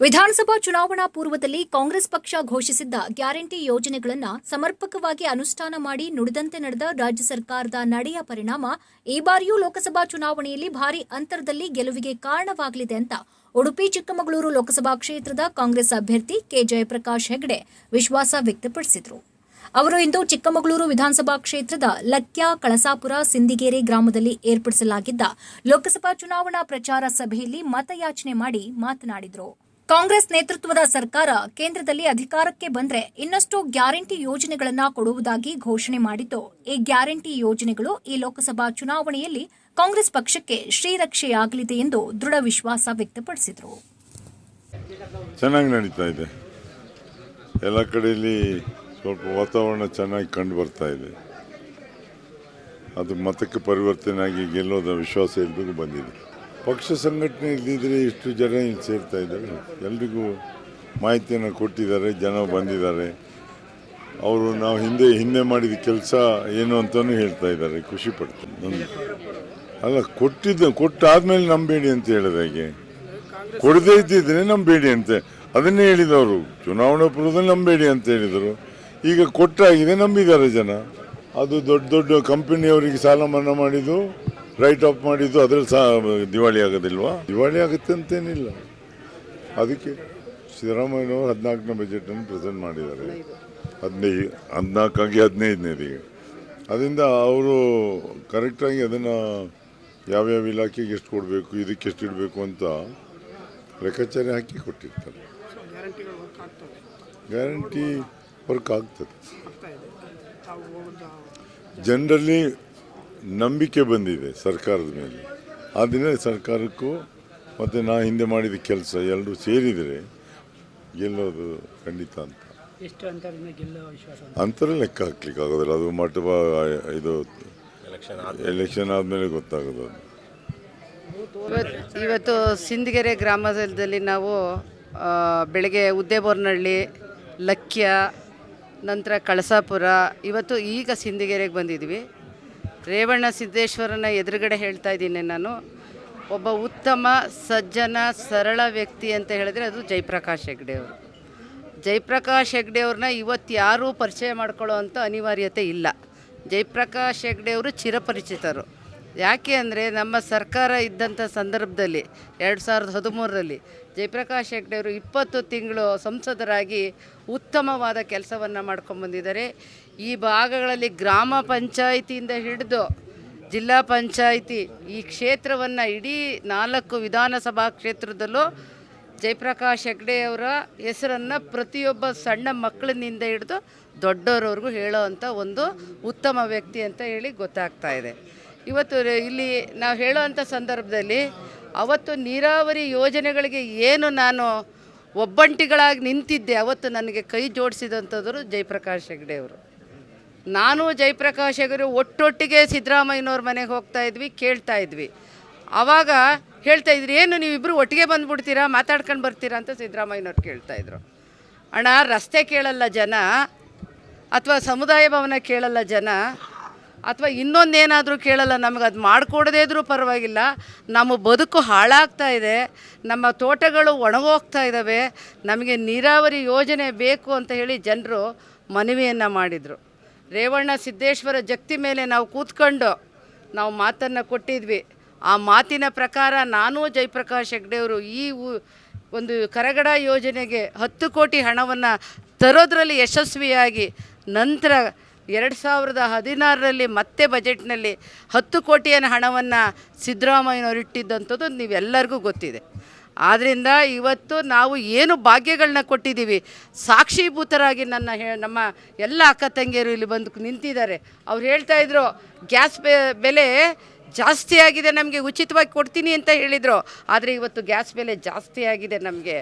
ವಿಧಾನಸಭಾ ಚುನಾವಣಾ ಪೂರ್ವದಲ್ಲಿ ಕಾಂಗ್ರೆಸ್ ಪಕ್ಷ ಘೋಷಿಸಿದ್ದ ಗ್ಯಾರಂಟಿ ಯೋಜನೆಗಳನ್ನು ಸಮರ್ಪಕವಾಗಿ ಅನುಷ್ಠಾನ ಮಾಡಿ ನುಡಿದಂತೆ ನಡೆದ ರಾಜ್ಯ ಸರ್ಕಾರದ ನಡೆಯ ಪರಿಣಾಮ ಈ ಬಾರಿಯೂ ಲೋಕಸಭಾ ಚುನಾವಣೆಯಲ್ಲಿ ಭಾರಿ ಅಂತರದಲ್ಲಿ ಗೆಲುವಿಗೆ ಕಾರಣವಾಗಲಿದೆ ಅಂತ ಉಡುಪಿ, ಚಿಕ್ಕಮಗಳೂರು ಲೋಕಸಭಾ ಕ್ಷೇತ್ರದ ಕಾಂಗ್ರೆಸ್ ಅಭ್ಯರ್ಥಿ ಕೆ. ಜಯಪ್ರಕಾಶ್ ಹೆಗಡೆ ವಿಶ್ವಾಸ ವ್ಯಕ್ತಪಡಿಸಿದರು. ಅವರು ಇಂದು ಚಿಕ್ಕಮಗಳೂರು ವಿಧಾನಸಭಾ ಕ್ಷೇತ್ರದ ಲಕ್ಯ, ಕಳಸಾಪುರ, ಸಿಂದಿಗೇರಿ ಗ್ರಾಮದಲ್ಲಿ ಏರ್ಪಡಿಸಲಾಗಿದ್ದ ಲೋಕಸಭಾ ಚುನಾವಣಾ ಪ್ರಚಾರ ಸಭೆಯಲ್ಲಿ ಮತಯಾಚನೆ ಮಾಡಿ ಮಾತನಾಡಿದರು. ಕಾಂಗ್ರೆಸ್ ನೇತೃತ್ವದ ಸರ್ಕಾರ ಕೇಂದ್ರದಲ್ಲಿ ಅಧಿಕಾರಕ್ಕೆ ಬಂದರೆ ಇನ್ನಷ್ಟು ಗ್ಯಾರಂಟಿ ಯೋಜನೆಗಳನ್ನು ಕೊಡುವುದಾಗಿ ಘೋಷಣೆ ಮಾಡಿತು ಈ ಗ್ಯಾರಂಟಿ ಯೋಜನೆಗಳು ಈ ಲೋಕಸಭಾ ಚುನಾವಣೆಯಲ್ಲಿ ಕಾಂಗ್ರೆಸ್ ಪಕ್ಷಕ್ಕೆ ಶ್ರೀರಕ್ಷೆಯಾಗಲಿದೆ ಎಂದು ದೃಢ ವಿಶ್ವಾಸ ವ್ಯಕ್ತಪಡಿಸಿದರು. ಚೆನ್ನಾಗಿ ನಡೀತಾ ಇದೆ. ಎಲ್ಲ ಕಡೆಯಲ್ಲಿ ಸ್ವಲ್ಪ ವಾತಾವರಣ ಚೆನ್ನಾಗಿ ಕಂಡು ಬರ್ತಾ ಇದೆ. ಅದು ಮತಕ್ಕೆ ಪರಿವರ್ತನೆ ಆಗಿ ಗೆಲ್ಲೋದ ವಿಶ್ವಾಸ ಎಲ್ರಿಗೂ ಬಂದಿದೆ. ಪಕ್ಷ ಸಂಘಟನೆ ಇದ್ದಿದ್ರೆ ಇಷ್ಟು ಜನ ಇಲ್ಲಿ ಸೇರ್ತಾ ಇದ್ದಾರೆ. ಎಲ್ರಿಗೂ ಮಾಹಿತಿಯನ್ನು ಕೊಟ್ಟಿದ್ದಾರೆ, ಜನ ಬಂದಿದ್ದಾರೆ. ಅವರು ನಾವು ಹಿಂದೆ ಹಿಂದೆ ಮಾಡಿದ ಕೆಲಸ ಏನು ಅಂತಲೂ ಹೇಳ್ತಾ ಇದ್ದಾರೆ, ಖುಷಿ ಪಡ್ತಾರೆ ನಮ್ಗೆ ಅಲ್ಲ, ಕೊಟ್ಟಿದ್ದ, ಕೊಟ್ಟಾದ್ಮೇಲೆ ನಂಬೇಡಿ ಅಂತ ಹೇಳಿದ ಹಾಗೆ. ಕೊಡದೇ ಇದ್ದಿದ್ರೆ ನಂಬೇಡಿ ಅಂತ ಅದನ್ನೇ ಹೇಳಿದವರು. ಚುನಾವಣಾ ಪೂರ್ವದಲ್ಲಿ ನಂಬೇಡಿ ಅಂತ ಹೇಳಿದರು. ಈಗ ಕೊಟ್ಟಾಗಿದೆ, ನಂಬಿದ್ದಾರೆ ಜನ. ಅದು ದೊಡ್ಡ ದೊಡ್ಡ ಕಂಪನಿಯವರಿಗೆ ಸಾಲ ಮನ್ನಾ ಮಾಡಿದ್ದು. ರೈಟ್ ಆಫ್ ಮಾಡಿದ್ದು ಅದ್ರಲ್ಲಿ ಸಹ ದಿವಾಳಿ ಆಗೋದಿಲ್ವಾ? ದಿವಾಳಿ ಆಗುತ್ತೆ ಅಂತೇನಿಲ್ಲ. ಅದಕ್ಕೆ ಸಿದ್ದರಾಮಯ್ಯನವರು ಹದಿನಾಲ್ಕನೇ ಬಜೆಟನ್ನು ಪ್ರೆಸೆಂಟ್ ಮಾಡಿದ್ದಾರೆ. ಹದಿನೈದು ಹದಿನಾಲ್ಕಾಗಿ ಹದಿನೈದನೇದಿಗೆ ಅದರಿಂದ ಅವರು ಕರೆಕ್ಟಾಗಿ ಅದನ್ನು ಯಾವ್ಯಾವ ಇಲಾಖೆಗೆ ಎಷ್ಟು ಕೊಡಬೇಕು ಇದಕ್ಕೆ ಎಷ್ಟು ಇಡಬೇಕು ಅಂತ ಲೆಕ್ಕಾಚಾರ ಹಾಕಿ ಕೊಟ್ಟಿರ್ತಾರೆ. ಗ್ಯಾರಂಟಿ ವರ್ಕ್ ಆಗ್ತದೆ. ಜನರಲ್ಲಿ ನಂಬಿಕೆ ಬಂದಿದೆ ಸರ್ಕಾರದ ಮೇಲೆ. ಆದ್ದರಿಂದ ಸರ್ಕಾರಕ್ಕೂ ಮತ್ತು ನಾ ಹಿಂದೆ ಮಾಡಿದ ಕೆಲಸ ಎಲ್ಲರೂ ಸೇರಿದರೆ ಗೆಲ್ಲೋದು ಖಂಡಿತ ಅಂತ. ಎಷ್ಟು ಅಂತರದಿಂದ ಗೆಲ್ಲೋ ವಿಶ್ವಾಸ ಅಂತರ ಲೆಕ್ಕ ಹಾಕ್ಲಿಕ್ಕೆ ಆಗೋದಿಲ್ಲ ಅದು ಮಟ್ಟ ಇದು ಎಲೆಕ್ಷನ್ ಆದಮೇಲೆ. ಗೊತ್ತಾಗೋದು ಅದು. ಇವತ್ತು ಸಿಂದಗೆರೆ ಗ್ರಾಮದಲ್ಲಿ ನಾವು ಬೆಳಗ್ಗೆ ಉದ್ದೇಬೋರ್ನಹಳ್ಳಿ ಲಕ್ಯ ನಂತರ ಕಳಸಾಪುರ ಇವತ್ತು ಈಗ ಸಿಂದಗೆರೆಗೆ ಬಂದಿದ್ವಿ ರೇವಣ್ಣ ಸಿದ್ದೇಶ್ವರನ ಎದುರುಗಡೆ ಹೇಳ್ತಾ ಇದ್ದೀನಿ ನಾನು. ಒಬ್ಬ ಉತ್ತಮ, ಸಜ್ಜನ, ಸರಳ ವ್ಯಕ್ತಿ ಅಂತ ಹೇಳಿದ್ರೆ ಅದು ಜಯಪ್ರಕಾಶ್ ಹೆಗ್ಡೆ ಅವರು. ಜಯಪ್ರಕಾಶ್ ಹೆಗ್ಡೆ ಅವ್ರನ್ನ ಇವತ್ತು ಯಾರೂ ಪರಿಚಯ ಮಾಡ್ಕೊಳ್ಳೋ ಅಂಥ ಅನಿವಾರ್ಯತೆ ಇಲ್ಲ. ಜಯಪ್ರಕಾಶ್ ಹೆಗ್ಡೆ ಅವರು ಚಿರಪರಿಚಿತರು. ಯಾಕೆ ಅಂದರೆ ನಮ್ಮ ಸರ್ಕಾರ ಇದ್ದಂಥ ಸಂದರ್ಭದಲ್ಲಿ ಎರಡು ಸಾವಿರದ ಹದಿಮೂರರಲ್ಲಿ ಜಯಪ್ರಕಾಶ್ ಹೆಗ್ಡೆ ಅವರು ಇಪ್ಪತ್ತು ತಿಂಗಳು ಸಂಸದರಾಗಿ ಉತ್ತಮವಾದ ಕೆಲಸವನ್ನು ಮಾಡ್ಕೊಂಬಂದಿದ್ದಾರೆ ಈ ಭಾಗಗಳಲ್ಲಿ ಗ್ರಾಮ ಪಂಚಾಯಿತಿಯಿಂದ ಹಿಡಿದು ಜಿಲ್ಲಾ ಪಂಚಾಯಿತಿ ಈ ಕ್ಷೇತ್ರವನ್ನು ಇಡೀ ನಾಲ್ಕು ವಿಧಾನಸಭಾ ಕ್ಷೇತ್ರದಲ್ಲೂ ಜಯಪ್ರಕಾಶ್ ಹೆಗ್ಡೆ ಅವರ ಹೆಸರನ್ನು ಪ್ರತಿಯೊಬ್ಬ ಸಣ್ಣ ಮಕ್ಕಳಿನಿಂದ ಹಿಡಿದು ದೊಡ್ಡವರವರೆಗೂ ಹೇಳೋ ಒಂದು ಉತ್ತಮ ವ್ಯಕ್ತಿ ಅಂತ ಹೇಳಿ ಗೊತ್ತಾಗ್ತಾ ಇದೆ. ಇವತ್ತು ಇಲ್ಲಿ ನಾವು ಹೇಳುವಂಥ ಸಂದರ್ಭದಲ್ಲಿ ಅವತ್ತು ನೀರಾವರಿ ಯೋಜನೆಗಳಿಗೆ ಏನು ನಾನು ಒಬ್ಬಂಟಿಗಳಾಗಿ ನಿಂತಿದ್ದೆ, ಅವತ್ತು ನನಗೆ ಕೈ ಜೋಡಿಸಿದಂಥದ್ರು ಜಯಪ್ರಕಾಶ್ ಹೆಗ್ಡೆ ಅವರು. ನಾನು ಜಯಪ್ರಕಾಶ್ ಹೆಗಡೆ ಒಟ್ಟೊಟ್ಟಿಗೆ ಸಿದ್ದರಾಮಯ್ಯನವ್ರ ಮನೆಗೆ ಹೋಗ್ತಾ ಇದ್ವಿ, ಕೇಳ್ತಾ ಇದ್ವಿ. ಆವಾಗ ಹೇಳ್ತಾ ಇದ್ರಿ, ಏನು ನೀವಿಬ್ಬರು ಒಟ್ಟಿಗೆ ಬಂದುಬಿಡ್ತೀರಾ, ಮಾತಾಡ್ಕೊಂಡು ಬರ್ತೀರಾ? ಅಂತ ಸಿದ್ದರಾಮಯ್ಯನವ್ರು ಕೇಳ್ತಾ ಇದ್ರು. ಅಣ್ಣ, ರಸ್ತೆ ಕೇಳಲ್ಲ ಜನ, ಅಥವಾ ಸಮುದಾಯ ಭವನ ಕೇಳಲ್ಲ ಜನ ಅಥವಾ ಇನ್ನೊಂದೇನಾದರೂ ಕೇಳಲ್ಲ, ನಮಗೆ ಅದು ಮಾಡಿಕೊಡದೇ ಇದ್ರೂ ಪರವಾಗಿಲ್ಲ. ನಮ್ಮ ಬದುಕು ಹಾಳಾಗ್ತಾ ಇದೆ. ನಮ್ಮ ತೋಟಗಳು ಒಣಗೋಗ್ತಾ ಇದ್ದಾವೆ ನಮಗೆ ನೀರಾವರಿ ಯೋಜನೆ ಬೇಕು ಅಂತ ಹೇಳಿ ಜನರು ಮನವಿಯನ್ನು ಮಾಡಿದರು. ರೇವಣ್ಣ ಸಿದ್ದೇಶ್ವರ ಜಕ್ತಿ ಮೇಲೆ ನಾವು ಕೂತ್ಕೊಂಡು ನಾವು ಮಾತನ್ನು ಕೊಟ್ಟಿದ್ವಿ. ಆ ಮಾತಿನ ಪ್ರಕಾರ ನಾನು ಜಯಪ್ರಕಾಶ್ ಹೆಗ್ಡೆಯವರು ಈ ಒಂದು ಕರಗಡ ಯೋಜನೆಗೆ ಹತ್ತು ಕೋಟಿ ಹಣವನ್ನು ತರೋದ್ರಲ್ಲಿ ಯಶಸ್ವಿಯಾಗಿ ನಂತರ ಎರಡು ಸಾವಿರದ ಹದಿನಾರರಲ್ಲಿ ಮತ್ತೆ ಬಜೆಟ್ನಲ್ಲಿ ಹತ್ತು ಕೋಟಿಯ ಹಣವನ್ನು ಸಿದ್ದರಾಮಯ್ಯನವರು ಇಟ್ಟಿದ್ದಂಥದ್ದು ನೀವೆಲ್ಲರಿಗೂ ಗೊತ್ತಿದೆ. ಆದ್ದರಿಂದ ಇವತ್ತು ನಾವು ಏನು ಭಾಗ್ಯಗಳನ್ನ ಕೊಟ್ಟಿದ್ದೀವಿ, ಸಾಕ್ಷೀಭೂತರಾಗಿ ನನ್ನ ನಮ್ಮ ಎಲ್ಲ ಅಕ್ಕ ತಂಗಿಯರು ಇಲ್ಲಿ ಬಂದು ನಿಂತಿದ್ದಾರೆ. ಅವ್ರು ಹೇಳ್ತಾ ಇದ್ರು, ಗ್ಯಾಸ್ ಬೆಲೆ ಜಾಸ್ತಿ ಆಗಿದೆ ನಮಗೆ, ಉಚಿತವಾಗಿ ಕೊಡ್ತೀನಿ ಅಂತ ಹೇಳಿದರು. ಆದರೆ ಇವತ್ತು ಗ್ಯಾಸ್ ಬೆಲೆ ಜಾಸ್ತಿ ಆಗಿದೆ ನಮಗೆ.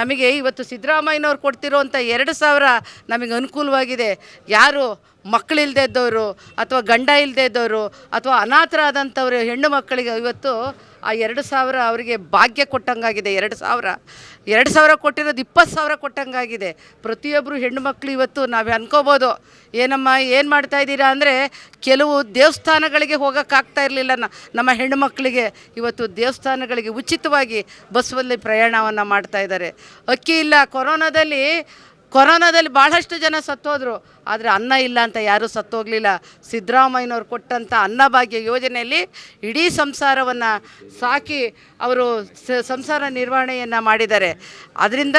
ನಮಗೆ ಇವತ್ತು ಸಿದ್ದರಾಮಯ್ಯನವ್ರು ಕೊಡ್ತಿರೋಂಥ ಎರಡು ಸಾವಿರ ನಮಗೆ ಅನುಕೂಲವಾಗಿದೆ. ಯಾರು ಮಕ್ಕಳಿಲ್ಲದೆ ಇದ್ದವರು ಅಥವಾ ಗಂಡ ಇಲ್ಲದೆ ಇದ್ದವರು ಅಥವಾ ಅನಾಥರಾದಂಥವ್ರು ಹೆಣ್ಣು ಮಕ್ಕಳಿಗೆ ಇವತ್ತು ಆ ಎರಡು ಸಾವಿರ ಅವರಿಗೆ ಭಾಗ್ಯ ಕೊಟ್ಟಂಗಾಗಿದೆ. ಎರಡು ಸಾವಿರ ಎರಡು ಸಾವಿರ ಕೊಟ್ಟಿರೋದು ಇಪ್ಪತ್ತು ಸಾವಿರ ಕೊಟ್ಟಂಗಾಗಿದೆ. ಪ್ರತಿಯೊಬ್ಬರು ಹೆಣ್ಣುಮಕ್ಳು ಇವತ್ತು ನಾವೇ ಅನ್ಕೋಬೋದು, ಏನಮ್ಮ, ಏನು ಮಾಡ್ತಾ ಇದ್ದೀರಾ ಅಂದರೆ ಕೆಲವು ದೇವಸ್ಥಾನಗಳಿಗೆ ಹೋಗೋಕ್ಕಾಗ್ತಾ ಇರಲಿಲ್ಲ ನಮ್ಮ ಹೆಣ್ಣು ಮಕ್ಕಳಿಗೆ. ಇವತ್ತು ದೇವಸ್ಥಾನಗಳಿಗೆ ಉಚಿತವಾಗಿ ಬಸ್ಸಲ್ಲಿ ಪ್ರಯಾಣವನ್ನು ಮಾಡ್ತಾ ಇದ್ದಾರೆ. ಅಕ್ಕಿ ಇಲ್ಲ, ಕೊರೋನಾದಲ್ಲಿ ಕೊರೋನಾದಲ್ಲಿ ಭಾಳಷ್ಟು ಜನ ಸತ್ತೋದ್ರು. ಆದರೆ ಅನ್ನ ಇಲ್ಲ ಅಂತ ಯಾರೂ ಸತ್ತೋಗಲಿಲ್ಲ. ಸಿದ್ದರಾಮಯ್ಯನವ್ರು ಕೊಟ್ಟಂಥ ಅನ್ನಭಾಗ್ಯ ಯೋಜನೆಯಲ್ಲಿ ಇಡೀ ಸಂಸಾರವನ್ನು ಸಾಕಿ ಅವರು ಸಂಸಾರ ನಿರ್ವಹಣೆಯನ್ನು ಮಾಡಿದ್ದಾರೆ. ಅದರಿಂದ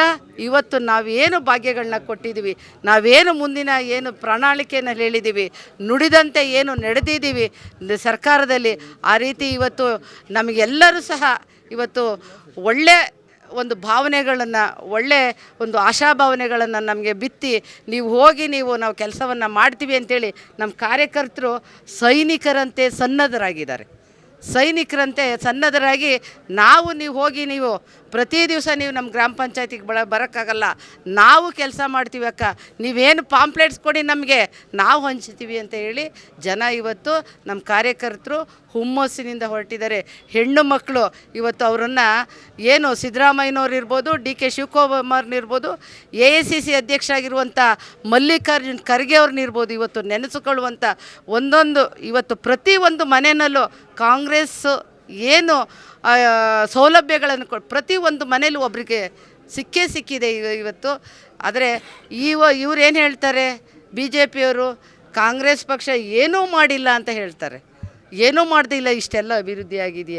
ಇವತ್ತು ನಾವೇನು ಭಾಗ್ಯಗಳನ್ನ ಕೊಟ್ಟಿದ್ದೀವಿ ನಾವೇನು ಮುಂದಿನ ಏನು ಪ್ರಣಾಳಿಕೆಯನ್ನು ಹೇಳಿದ್ದೀವಿ ನುಡಿದಂತೆ ಏನು ನಡೆದಿದ್ದೀವಿ ಸರ್ಕಾರದಲ್ಲಿ ಆ ರೀತಿ ಇವತ್ತು ನಮಗೆಲ್ಲರೂ ಸಹ ಇವತ್ತು ಒಳ್ಳೆ ಒಂದು ಭಾವನೆಗಳನ್ನು, ಒಳ್ಳೆ ಒಂದು ಆಶಾಭಾವನೆಗಳನ್ನು ನಮಗೆ ಬಿತ್ತಿ, ನೀವು ಹೋಗಿ ನೀವು ನಾವು ಕೆಲಸವನ್ನು ಮಾಡ್ತೀವಿ ಅಂತೇಳಿ ನಮ್ಮ ಕಾರ್ಯಕರ್ತರು ಸೈನಿಕರಂತೆ ಸನ್ನದ್ಧರಾಗಿದ್ದಾರೆ. ಸೈನಿಕರಂತೆ ಸನ್ನದ್ಧರಾಗಿ ನಾವು ನೀವು ಹೋಗಿ ನೀವು ಪ್ರತಿ ದಿವಸ ನೀವು ನಮ್ಮ ಗ್ರಾಮ ಪಂಚಾಯತಿಗೆ ಬಳ, ಬರೋಕ್ಕಾಗಲ್ಲ. ನಾವು ಕೆಲಸ ಮಾಡ್ತೀವಿ ಅಕ್ಕ. ನೀವೇನು ಪಾಂಪ್ಲೆಟ್ಸ್ ಕೊಡಿ ನಮಗೆ. ನಾವು ಹಂಚ್ತೀವಿ ಅಂತ ಹೇಳಿ ಜನ ಇವತ್ತು ನಮ್ಮ ಕಾರ್ಯಕರ್ತರು ಹುಮ್ಮಸ್ಸಿನಿಂದ ಹೊರಟಿದ್ದಾರೆ. ಹೆಣ್ಣು ಮಕ್ಕಳು ಇವತ್ತು ಅವರನ್ನು ಏನು ಸಿದ್ದರಾಮಯ್ಯನವ್ರು ಇರ್ಬೋದು ಡಿ ಕೆ ಶಿವಕುಮಾರ್ನಿರ್ಬೋದು ಎ ಎ ಸಿ ಸಿ ಅಧ್ಯಕ್ಷ ಆಗಿರುವಂಥ ಮಲ್ಲಿಕಾರ್ಜುನ್ ಖರ್ಗೆ ಅವ್ರನ್ನಿರ್ಬೋದು ಇವತ್ತು ನೆನೆಸಿಕೊಳ್ಳುವಂಥ ಒಂದೊಂದು ಇವತ್ತು ಪ್ರತಿಯೊಂದು ಮನೆಯಲ್ಲೂ ಕಾಂಗ್ರೆಸ್ ಏನು ಸೌಲಭ್ಯಗಳನ್ನು ಕೊಟ್ಟು ಪ್ರತಿಯೊಂದು ಮನೇಲೂ ಒಬ್ಬರಿಗೆ ಸಿಕ್ಕೇ ಸಿಕ್ಕಿದೆ ಇವತ್ತು. ಆದರೆ ಇವ ಇವ್ರು ಏನು ಹೇಳ್ತಾರೆ? ಬಿ ಜೆ ಪಿಯವರು ಕಾಂಗ್ರೆಸ್ ಪಕ್ಷ ಏನೂ ಮಾಡಿಲ್ಲ ಅಂತ ಹೇಳ್ತಾರೆ. ಏನೂ ಮಾಡ್ದಿಲ್ಲ ಇಷ್ಟೆಲ್ಲ ಅಭಿವೃದ್ಧಿ ಆಗಿದೆಯಾ